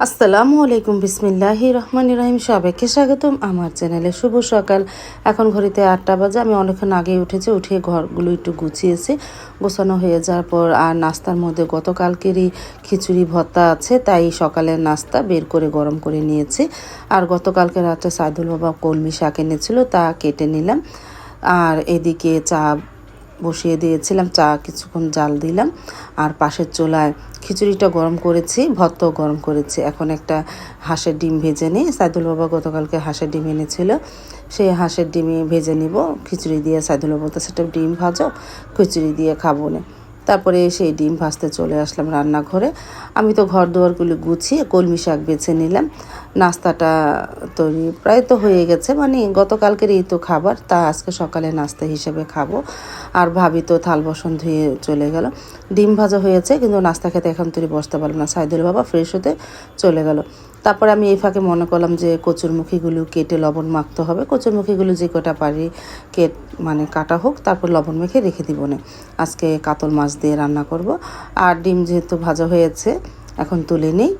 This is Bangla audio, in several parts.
আসসালামু আলাইকুম, বিসমিল্লাহি রহমান রহিম। সবাইকে স্বাগতম আমার চ্যানেলে। শুভ সকাল। এখন ঘড়িতে আটটা বাজে। আমি অনেকক্ষণ আগে উঠেছি, উঠে ঘরগুলো একটু গুছিয়েছি। গোছানো হয়ে যাওয়ার পর আর নাস্তার মধ্যে গতকালকেরই খিচুড়ি, ভর্তা আছে, তাই সকালের নাস্তা বের করে গরম করে নিয়েছি। আর গতকালকে রাতে সাইদুল বাবা কলমি শাক এনেছিল, তা কেটে নিলাম। আর এদিকে চা বসিয়ে দিয়েছিলাম, চা কিছুক্ষণ জাল দিলাম। আর পাশের চোলায় খিচুড়িটা গরম করেছি, ভর্তাও গরম করেছি। এখন একটা হাঁসের ডিম ভেজে নিই। সাইদুল বাবা গতকালকে হাঁসের ডিম এনেছিল। সেই হাঁসের ডিমে ভেজে নিব। খিচুড়ি দিয়ে সাইদুল বাবা তো সেটা ডিম ভাজো, খিচুড়ি দিয়ে খাব না। তারপরে সেই ডিম ভাজতে চলে আসলাম রান্নাঘরে। আমি তো ঘর দুয়ারগুলি গুছিয়ে কলমি শাক বেছে নিলাম। নাস্তাটা তৈরি প্রায় তো হয়ে গেছে। মানে গতকালকের এই তো খাবার, তা আজকে সকালে নাস্তা হিসেবে খাব। আর ভাবি তো থাল বসন ধুয়ে চলে গেল। ডিম ভাজা হয়েছে, কিন্তু নাস্তা খেতে এখন তৈরি বসতে পারলাম না। সাইদুল বাবা ফ্রেশ হতে চলে গেল। তারপরে আমি এই ফাঁকে মনে করলাম যে কচুরমুখীগুলো কেটে লবণ মাখতে হবে। কচুরমুখীগুলো যে কটা পারি কেট মানে কাটা হোক, তারপর লবণ মেখে রেখে দিব না। আজকে কাতল মাছ দিয়ে রান্না করব। আর ডিম যেহেতু ভাজা হয়েছে, এখন তুলে নিই।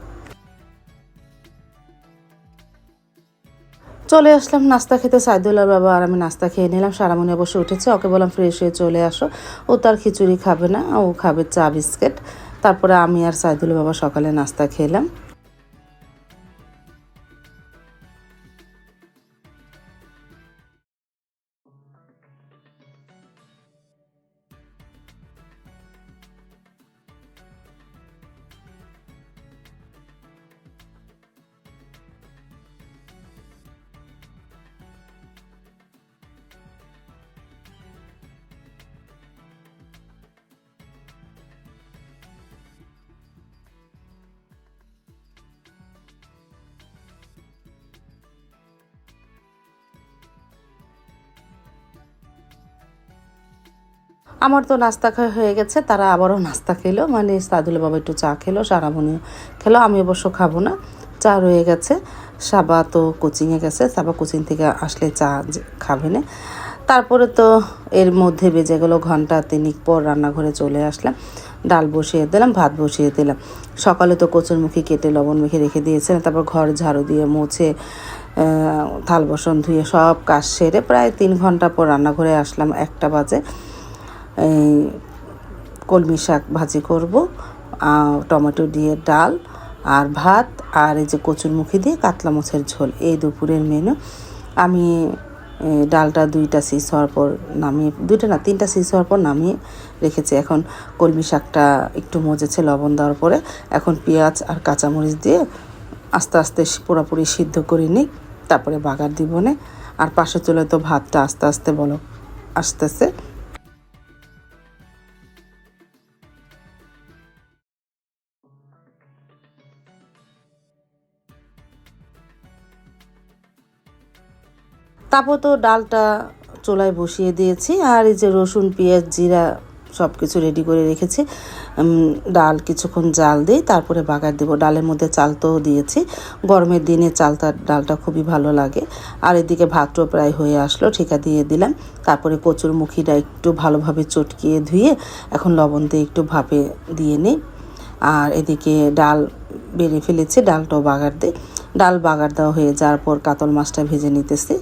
চলে আসলাম, নাস্তা খেতে সাইদুল্লাহ বাবা আর আমি নাস্তা খেয়ে নিলাম। সারামনি অবশ্য উঠেছে, ওকে বললাম ফ্রেশ হয়ে চলে আসো। ও তার খিচুড়ি খাবে না, ও খাবে চা, বিস্কিট। তারপরে আমি আর সাইদুল বাবা সকালে নাস্তা খেলাম। আমার তো নাস্তা খাওয়া হয়ে গেছে, তারা আবারও নাস্তা খেলো। মানে সাদুল বাবা একটু চা খেলো সারামণিও খেলো। আমি অবশ্য খাব না, চা রয়ে গেছে। সাবা তো কোচিংয়ে গেছে, সাবা কোচিং থেকে আসলে চা খাবে না। তারপরে তো এর মধ্যে বেজে গেলো ঘণ্টা তিনিক পর রান্নাঘরে চলে আসলাম। ডাল বসিয়ে দিলাম, ভাত বসিয়ে দিলাম। সকালে তো কচুরমুখী কেটে লবণ মেখে রেখে দিয়েছিলাম তারপর ঘর ঝাড়ু দিয়ে মুছে থাল বসন ধুয়ে সব কাজ সেরে প্রায় তিন ঘণ্টা পর রান্নাঘরে আসলাম একটা বাজে। কলমি শাক ভাজি করব টমেটো দিয়ে ডাল আর ভাত আর এই যে কচুর কচুরমুখী দিয়ে কাতলা মাছের ঝোল, এই দুপুরের মেনু আমি ডালটা দুইটা সিস হওয়ার পর নামিয়ে, দুইটা না, তিনটা সিস হওয়ার পর নামিয়ে রেখেছি। এখন কলমি শাকটা একটু মজেছে লবণ দেওয়ার পরে, এখন পেঁয়াজ আর কাঁচামরিচ দিয়ে আস্তে আস্তে পুরোপুরি সিদ্ধ করে নিই, তারপরে বাগার দিব আর পাশে চলে তো ভাতটা আস্তে আস্তে বলো, আসতেছে। তারপর তো ডালটা চোলায় বসিয়ে দিয়েছি, আর এই যে রসুন, পেঁয়াজ, জিরা সব কিছু রেডি করে রেখেছি। ডাল কিছুক্ষণ জাল দিই তারপরে বাগার দেবো। ডালের মধ্যে চাল তো দিয়েছি। গরমের দিনে চালটা, ডালটা খুবই ভালো লাগে। আর এদিকে ভাতটাও প্রায় হয়ে আসলো, ঠিকা দিয়ে দিলাম। তারপরে কচুর মুখিটা একটু ভালোভাবে চটকিয়ে ধুয়ে এখন লবণ দিয়ে একটু ভাপে দিয়ে নিই। আর এদিকে ডাল বেড়ে ফেলেছি, ডালটাও বাগার দিই ডাল বাগার দেওয়া হয়ে যাওয়ার পর কাতল মাছটা ভেজে নিতেছি।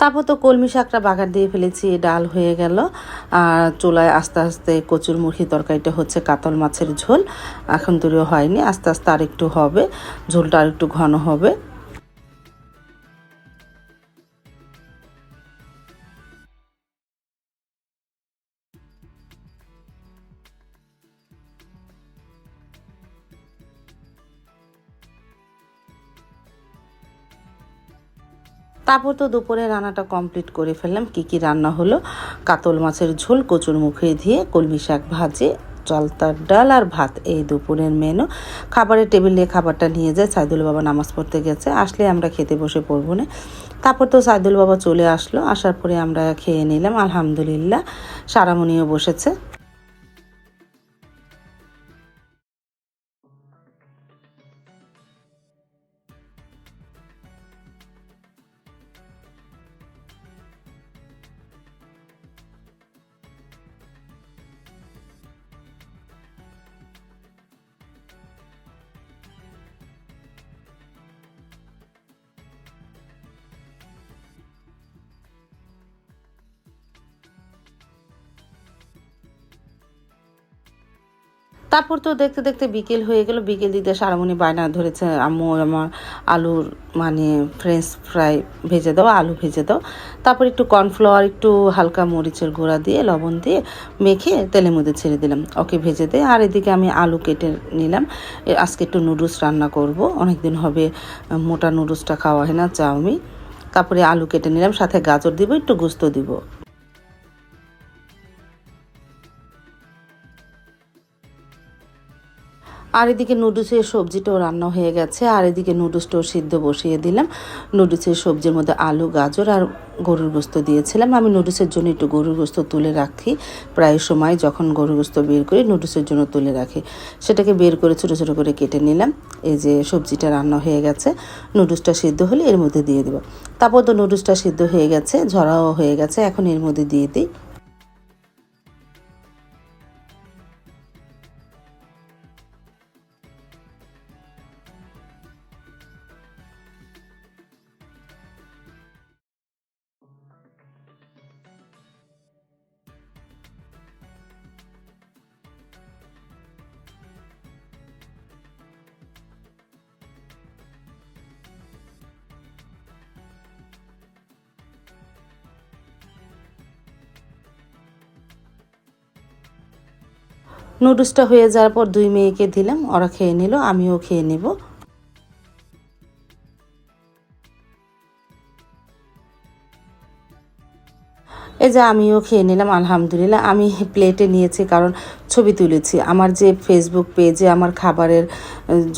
তারপর তো কলমি শাকটা বাগান দিয়ে ফেলেছি ডাল হয়ে গেল। আর চুলায় আস্তে আস্তে কচুর মুখী তরকারিটা হচ্ছে কাতল মাছের ঝোল। এখন তৈরি হয়নি, আস্তে আস্তে আর একটু হবে, ঝোলটা আর একটু ঘন হবে। তারপর তো দুপুরে রান্নাটা কমপ্লিট করে ফেললাম। কি কি রান্না হলো? কাতল মাছের ঝোল, কচুর মুখে দিয়ে কলমি শাক ভাজে, জলতার ডাল আর ভাত এই দুপুরের মেনু খাবারের টেবিলে খাবারটা নিয়ে যায়। সাইদুল বাবা নামাজ পড়তে গেছে। আসলে আমরা খেতে বসে পড়ব না। তারপর তো সাইদুল বাবা চলে আসলো। আসার পরে আমরা খেয়ে নিলাম। আলহামদুলিল্লাহ, সারামণিও বসেছে। তারপর তো দেখতে দেখতে বিকেল হয়ে গেল। বিকেল দিতে সারামণি বায়না ধরেছে, আম্মু, আমার আলুর মানে ফ্রেঞ্চ ফ্রাই ভেজে দাও, আলু ভেজে দাও। তারপর একটু কর্নফ্লাওয়ার একটু হালকা মরিচের গুঁড়া দিয়ে, লবণ দিয়ে মেখে তেলের মধ্যে ছেড়ে দিলাম। ওকে ভেজে দে আর এদিকে আমি আলু কেটে নিলাম। আজকে একটু নুডলস রান্না করব। অনেক দিন হবে মোটা নুডলসটা খাওয়া হয় না, চাউমিন। তারপরে আলু কেটে নিলাম, সাথে গাজর দিব, একটু গুস্ত দিব। আর এদিকে নুডলসের সবজিটাও রান্না হয়ে গেছে। আর এদিকে নুডলসটাও সিদ্ধ বসিয়ে দিলাম। নুডলসের সবজির মধ্যে আলু, গাজর আর গরুর গোস্ত দিয়েছিলাম। আমি নুডলসের জন্য একটু গরুর গোস্ত তুলে রাখি। প্রায় সময় যখন গরুর গোস্ত বের করি, নুডলসের জন্য তুলে রাখি। সেটাকে বের করে ছোটো ছোটো করে কেটে নিলাম। এই যে সবজিটা রান্না হয়ে গেছে, নুডলসটা সিদ্ধ হলে এর মধ্যে দিয়ে দেবো। তারপর তো নুডলসটা সিদ্ধ হয়ে গেছে, ঝরাও হয়ে গেছে। এখন এর মধ্যে দিয়ে দিই। নুডলসটা হয়ে যাওয়ার পর দুই মেয়েকে দিলাম ওরা খেয়ে নিল আমিও খেয়ে নেব। এই যে আমিও খেয়ে নিলাম, আলহামদুলিল্লাহ। আমি প্লেটে নিয়েছি, কারণ ছবি তুলেছি। আমার যে ফেসবুক পেজে আমার খাবারের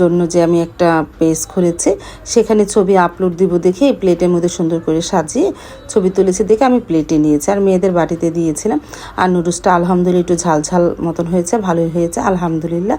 জন্য যে আমি একটা পেজ খুলেছি, সেখানে ছবি আপলোড দিব দেখে এই প্লেটের মধ্যে সুন্দর করে সাজিয়ে ছবি তুলেছি দেখে আমি প্লেটে নিয়েছি। আর মেয়েদের বাড়িতে দিয়েছিলাম। আর নুডলসটা আলহামদুলিল্লাহ একটু ঝাল ঝাল মতন হয়েছে, ভালোই হয়েছে, আলহামদুলিল্লাহ।